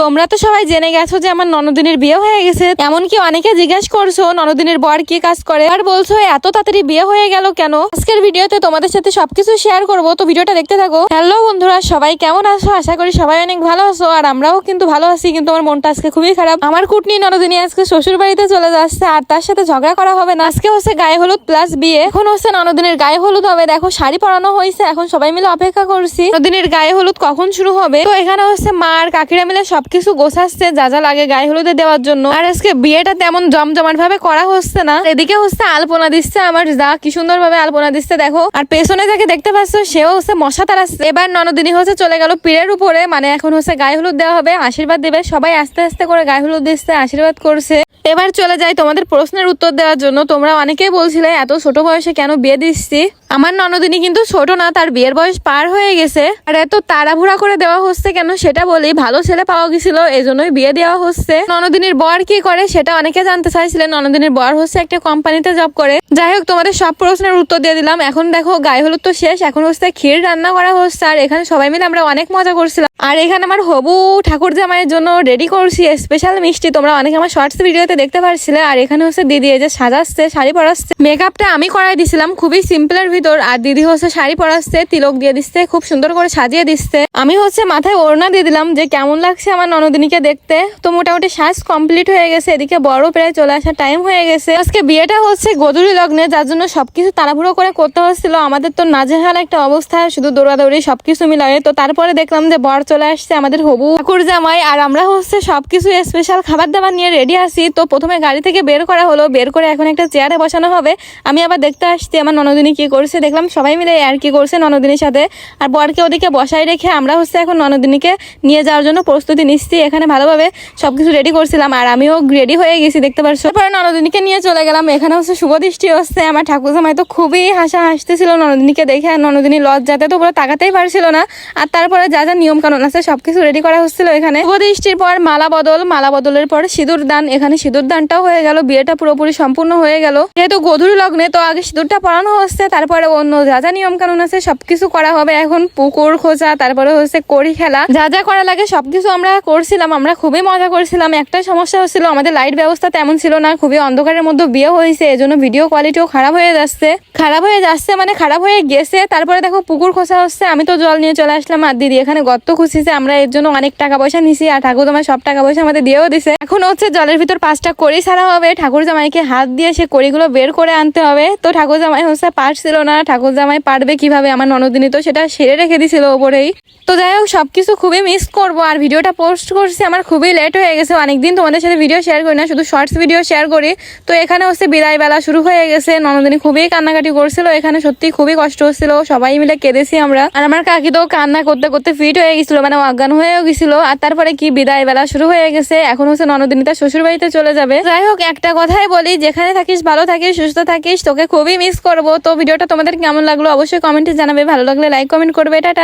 তোমরা তো সবাই জেনে গেছো যে আমার ননদিনের বিয়ে হয়ে গেছে। এমনকি অনেকে জিজ্ঞেস করছ, ননদিনের বর কি কাজ করে? আর বলছো এত তাড়াতাড়ি বিয়ে হয়ে গেল কেন? আজকের ভিডিওতে তোমাদের সাথে সবকিছু শেয়ার করব। তো ভিডিওটা দেখতে থাকো। হ্যালো বন্ধুরা, সবাই কেমন আছো? আশা করি সবাই অনেক ভালো আছো। আর আমরাও কিন্তু ভালো আছি, কিন্তু আমার মনটা আজকে খুবই খারাপ। আমার কুটনি ননদিনী আজকে শ্বশুর বাড়িতে চলে যাচ্ছে, আর তার সাথে ঝগড়া করা হবে না। আজকে হচ্ছে গায়ে হলুদ প্লাস বিয়ে। এখন হচ্ছে ননদিনের গায়ে হলুদ হবে। দেখো, শাড়ি পরানো হয়েছে, এখন সবাই মিলে অপেক্ষা করছি। ননদিনের গায়ে হলুদ কখন শুরু হবে? তো এখানে হচ্ছে মা আর কাকিরা মিলে সবকিছু গোছাচ্ছে, যা যা লাগে গায়ে হলুদে দেওয়ার জন্য। আর আজকে বিয়েটা তেমন জমজমাট ভাবে করা হচ্ছে না। এদিকে হচ্ছে আলপনা দিচ্ছে আমার যা, কি সুন্দর ভাবে আলপনা দিচ্ছে, দেখো। আর পেছনে যাকে দেখতে পাচ্ছ, সেও হচ্ছে মশা তারাচ্ছে এবার ননদিনী হচ্ছে চলে গেল পীরের উপরে মানে এখন হচ্ছে গায়ে হলুদ দেওয়া হবে, আশীর্বাদ দেবে। সবাই আস্তে আস্তে করে গায়ে হলুদ দিচ্ছে, আশীর্বাদ করছে। এবার চলে যাই তোমাদের প্রশ্নের উত্তর দেওয়ার জন্য। তোমরা অনেকেই বলছিলে, এত ছোট বয়সে কেন বিয়ে দিচ্ছি? আমার ননদিনী কিন্তু ছোট না, তার বিয়ের বয়স পার হয়ে গেছে। আর এত তাড়াহুড়া করে দেওয়া হচ্ছে কেন সেটা বলি ভালো ছেলে পাওয়া গেছিল এই জন্যই বিয়ে দেওয়া হচ্ছে। ননদিনীর বর কি করে সেটা অনেকে জানতে চাইছিলেন, ননদিনীর বর হচ্ছে একটা কোম্পানিতে জব করে। যাই হোক, তোমাদের সব প্রশ্নের উত্তর দিয়ে দিলাম। এখন দেখো, গায়ে হলুদ তো শেষ, এখন হচ্ছে ক্ষীর রান্না করা হচ্ছে, আর এখানে সবাই মিলে আমরা অনেক মজা করছিলাম। আর এখানে আমার হবু ঠাকুর জামাইয়ের জন্য রেডি করছি স্পেশাল মিষ্টি, তোমরা অনেকে আমার শর্টস ভিডিওতে দেখতে পারছিলে। আর এখানে হচ্ছে দিদি এই যে সাজাচ্ছে, শাড়ি পরাচ্ছে। মেকআপটা আমি করাই দিছিলাম, খুবই সিম্পলের ভিতর আর দিদি হচ্ছে শাড়ি পরাচ্ছে, তিলক দিয়ে দিচ্ছে, খুব সুন্দর করে সাজিয়ে দিচ্ছে। আমি হচ্ছে মাথায় ওড়না দিয়ে দিলাম যে কেমন লাগছে আমার ননদিনীকে দেখতে। তো মোটামুটি সাজ কমপ্লিট হয়ে গেছে, এদিকে বড় প্রায় চলে আসার টাইম হয়ে গেছে। আজকে বিয়েটা হচ্ছে গধুরি লগ্নে, যার জন্য সবকিছু তাড়াহুড়ো করে করতে হচ্ছিল। আমাদের তো নাজেহাল একটা অবস্থা, শুধু দৌড়াদৌড়ি সবকিছু মিলায়ে। তো তারপরে দেখলাম যে বর চলে আসছে আমাদের হবু ঠাকুর জামাই, আর আমরা হচ্ছে সবকিছু স্পেশাল খাবার দাবার নিয়ে রেডি আছি। তো প্রথমে গাড়ি থেকে বের করা হলো, বের করে এখন একটা চেয়ারে বসানো হবে। আমি আবার দেখতে আসছি আমার ননদিনী কি করছে। দেখলাম সবাই মিলে আর কি করছে ননদিনীর সাথে। আর বরকে ওদিকে বসাই রেখে আমরা হচ্ছে এখন ননদিনীকে নিয়ে যাওয়ার জন্য প্রস্তুতি নিচ্ছি। এখানে ভালোভাবে সবকিছু রেডি করছিলাম আর আমিও রেডি হয়ে গেছি, দেখতে পারছ? তারপরে ননদিনীকে নিয়ে চলে গেলাম। এখানে হচ্ছে শুভ দৃষ্টি হচ্ছে। আমার ঠাকুর জামাই তো খুবই হাসা হাসতেছিল ননদিনীকে দেখে। আর ননদিনী লজ্জাতে তো পুরো তাকাতেই পারছিল না। আর তারপরে যা যা নিয়ম কানুন আছে সবকিছু রেডি করা হচ্ছিল এখানে। শুভ দৃষ্টির পর মালা বদল। মালা বদলের পর সিঁদুর দান। এখানে সিঁদুর দানটাও হয়ে গেল। বিয়েটা পুরোপুরি সম্পূর্ণ হয়ে গেল। যেহেতু গধুর লগ্নে তো আগে সিঁদুরটা পরানো হচ্ছে। তারপরে অন্য যা যা নিয়ম কানুন আছে সবকিছু করা হবে। এখন পুকুর খোঁজা, তারপরে হচ্ছে কড়ি খেলা। যা যা করা লাগে সবকিছু আমরা করছিলাম, আমরা খুবই মজা করছিলাম। একটা সমস্যা হচ্ছিল, আমাদের লাইট ব্যবস্থা তেমন ছিল না, খুবই অন্ধকারের মধ্যে বিয়ে হয়েছে, এজন্য ভিডিও কোয়ালিটিও খারাপ হয়ে যাচ্ছে। খারাপ হয়ে যাচ্ছে মানে খারাপ হয়ে গেছে। তারপরে দেখো পুকুর খোঁজা হচ্ছে, আমি তো জল নিয়ে চলে আসলাম। আর দিদি এখানে গর্ত খুঁজছে আমরা এর জন্য অনেক টাকা পয়সা নিছি আর ঠাকুর জামাই সব টাকা পয়সা আমাদের দিয়েও দিছে। এখন হচ্ছে জলের ভিতর পাঁচটা কড়ি ছাড়া হবে। ঠাকুর জামাইকে হাত দিয়ে সে কড়িগুলো বের করে আনতে হবে। তো ঠাকুর জামাই হচ্ছে পারছিল না ঠাকুর জামাই পারবে কীভাবে আমার ননদিনী তো সেটা সেরে রেখে দিছিল ওপরেই। তো যাই হোক, সবকিছু খুবই মিস করব, আর ভিডিওটা পোস্ট করছি, আমার খুবই লেট হয়ে গেছে, অনেকদিন তোমাদের সাথে ভিডিও শেয়ার করি না, শুধু শর্টস ভিডিও শেয়ার করি। তো এখানে হচ্ছে বিদায় বেলা শুরু হয়ে গেছে, ননদিনী খুবই কান্নাকাটি করছিল, এখানে সত্যি খুবই কষ্ট হচ্ছিল, সবাই মিলে কেঁদেছি আমরা। আর আমার কাকি তো কান্না করতে করতে ফিট হয়ে গেছিল মানে অজ্ঞান হয়েও গেছিল, আর তারপরে কি বিদায় বেলা শুরু হয়ে গেছে, এখন হচ্ছে ননদিনী তার শ্বশুর বাড়িতে চলে যাবে। যাই হোক, একটা কথাই বলি, যেখানে থাকিস, ভালো থাকিস, সুস্থ থাকিস, তোকে খুবই মিস করব। তো ভিডিওটা তোমাদের কেমন লাগল অবশ্যই কমেন্টে জানাবে ভালো লাগলে লাইক কমেন্ট করবে টাটা।